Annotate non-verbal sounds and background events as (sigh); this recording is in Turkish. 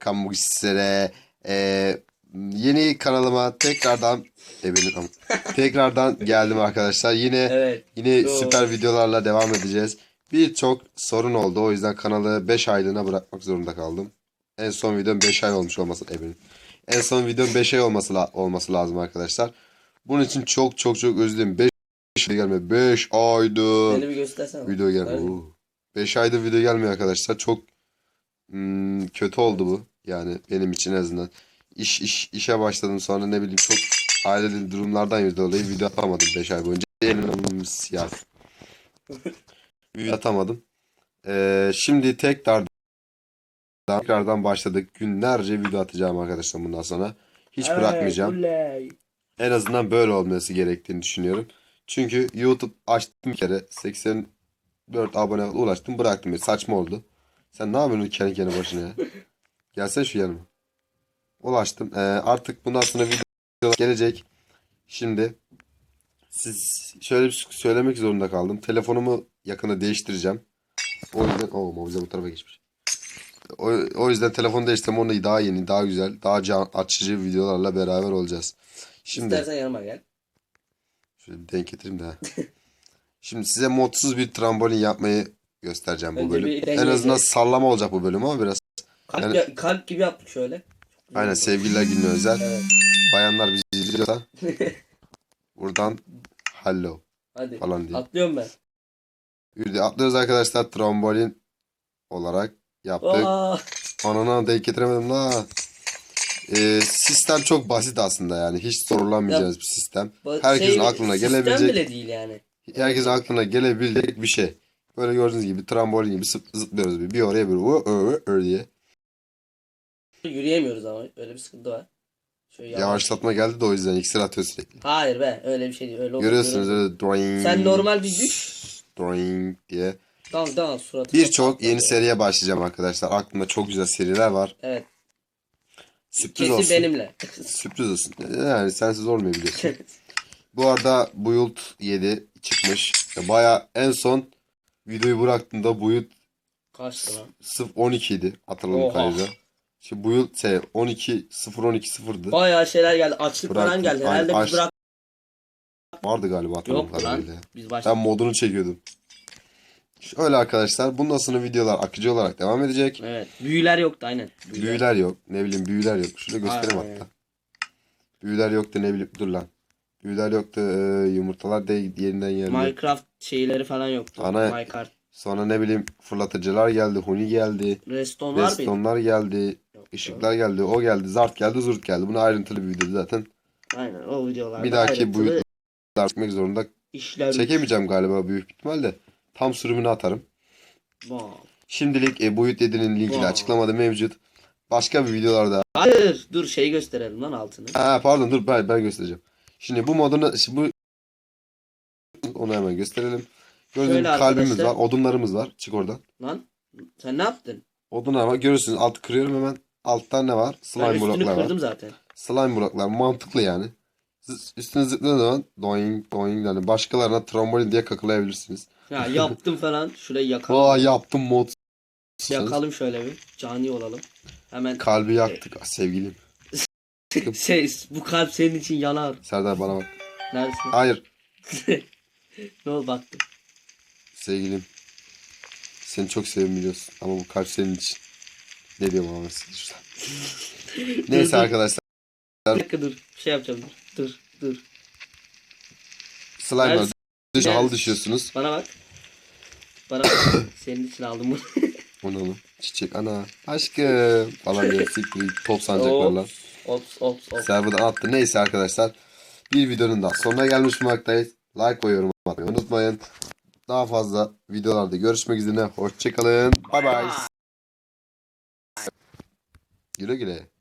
Kamu sizlere eee, yeni kanalıma tekrardan e, benim tekrardan geldim arkadaşlar. Yine Evet. yine Doğru. süper videolarla devam edeceğiz. Birçok sorun oldu. O yüzden kanalı 5 aylığına bırakmak zorunda kaldım. En son videom 5 ay olmuş olması e, benim. En son videom 5 ay olması la- olması lazım arkadaşlar. Bunun için çok çok çok özür dilerim. 5 ay gelme. 5 aydır. Beni bir göstersene. Video gelmiyor. 5 aydır video gelmiyor arkadaşlar. Çok hmm, kötü oldu bu. Yani benim için en azından. İş, iş, işe başladım sonra ne bileyim çok ailevi durumlardan dolayı video atamadım 5 ay boyunca. Elim siyah. (laughs) Video atamadım. Ee, şimdi tekrar tekrardan başladık. Günlerce video atacağım arkadaşlar bundan sonra. Hiç bırakmayacağım. oley. En azından böyle olması gerektiğini düşünüyorum. Çünkü YouTube açtım bir kere 84 abone ulaştım bıraktım. Saçma oldu. Sen ne yapıyorsun kendi kendine başına ya? (laughs) Gelsene şu yanıma. Ulaştım. Ee, artık bundan sonra video gelecek. Şimdi siz şöyle bir söylemek zorunda kaldım. Telefonumu yakında değiştireceğim. O yüzden o mobize bu tarafa geçmiş. O, o yüzden telefonu değiştirdim. Onu daha yeni, daha güzel, daha can açıcı videolarla beraber olacağız. Şimdi İstersen yanıma gel. Şöyle bir denk getireyim de. (laughs) Şimdi size modsuz bir trambolin yapmayı göstereceğim bu bölüm. bir En azından sallama olacak bu bölüm ama biraz. Kalp, Yani- ya- kalp gibi yaptık şöyle. Aynen sevgililer gününe özel. Evet. Bayanlar bizi izliyorsa (laughs) buradan hello Hadi. falan diye. Atlıyorum ben. Yürüdü. Atlıyoruz arkadaşlar trambolin olarak yaptık. Aa, Anana denk getiremedim la. Ee, sistem çok basit aslında yani. Hiç sorulanmayacağınız bir sistem. Herkesin şey, aklına sistem gelebilecek bile değil yani. Herkesin aklına gelebilecek bir şey. Böyle gördüğünüz gibi trambolin gibi zıplıyoruz bir, bir oraya bir o ö, ö, diye. Yürüyemiyoruz ama öyle bir sıkıntı var. Şöyle yavaş. Yavaşlatma geldi de o yüzden iksir atıyor sürekli. Hayır be öyle bir şey değil. Öyle Görüyorsunuz öyle- doing. Sen normal bir düş. Doing diye. Tamam tamam suratına. Birçok yeni seriye başlayacağım arkadaşlar. Aklımda çok güzel seriler var. Evet. Sürpriz Kesin olsun. benimle. (laughs) Sürpriz olsun. Yani sensiz olmayabiliyorsun. Bu arada Build 7 çıkmış. Baya en son videoyu bıraktığımda Build Kaçtı lan. 012 idi hatırladığım Oha. kadarıyla. Şimdi Build şey 12 012 0'dı. Bayağı şeyler geldi. Açlık Bıraktım. falan geldi. Ay- Herhalde aç- biz bırak. Vardı galiba hatırladığım Yok lan. kadarıyla. Biz Ben modunu çekiyordum. Şöyle arkadaşlar bundan sonra videolar akıcı olarak devam edecek. Evet. Büyüler yoktu aynen. Büyüler yok. Ne bileyim büyüler yok. Şurada göstereyim Aynen. hatta. Büyüler yoktu ne bileyim. Dur lan. Büyüler yoktu. ee, yumurtalar da yerinden geldi. Minecraft şeyleri falan yoktu. Ana- Minecraft. Sonra ne bileyim fırlatıcılar geldi. Huni geldi. Mıydı? Restonlar geldi. Yoktu. ışıklar geldi. O geldi. Zart geldi. Zurt geldi. Bunu ayrıntılı bir videoda zaten. Aynen o videolarda. Bir dahaki ayrıntılı boyutlar çekmek zorunda. işler. Çekemeyeceğim galiba büyük ihtimalle. Tam sürümünü atarım. Wow. Şimdilik e, Boyut 7'nin linki de Wow. açıklamada mevcut. Başka bir videolarda. Hayır dur şey gösterelim lan altını. Ha pardon dur ben, ben göstereceğim. Şimdi bu modunu bu onu hemen gösterelim. Gördüğünüz Şöyle kalbimiz arkadaşlar. var. Odunlarımız var. Çık oradan. Lan sen ne yaptın? Odunlar var. Görürsünüz altı kırıyorum hemen. Altta ne var? Slime bloklar var. zaten. Slime bloklar mantıklı yani. Üstüne zıpladığınız zaman doing doing yani başkalarına trambolin diye kakılayabilirsiniz. Ya yaptım falan. Şurayı yakalım. Vay yaptım mod. Yakalım şöyle bir. Cani olalım. Hemen Kalbi yaktık ah, sevgilim. (laughs) şey bu kalp senin için yanar. Serdar bana bak. Neredesin? Hayır (laughs) ne oldu baktım. sevgilim. Seni çok seviyorum biliyorsun ama bu kalp senin için. Ne diyorum ama şuradan. (laughs) Neyse dur. arkadaşlar. Bir dakika dur. Bir şey yapacağım dur. Dur dur. Slime'lar Düşün, halı düşüyorsunuz. Bana bak. Bana bak. (coughs) senin için aldım bunu. O ne oğlum? Çiçek ana. Aşkım. Falan diye siktir top sancaklarla. Ops ops ops. Server'dan attı. Neyse arkadaşlar. Bir videonun daha sonuna gelmiş bulunmaktayız. Like ve yorum atmayı unutmayın. Daha fazla videolarda görüşmek üzere. Hoşçakalın. Bay bay. Güle güle.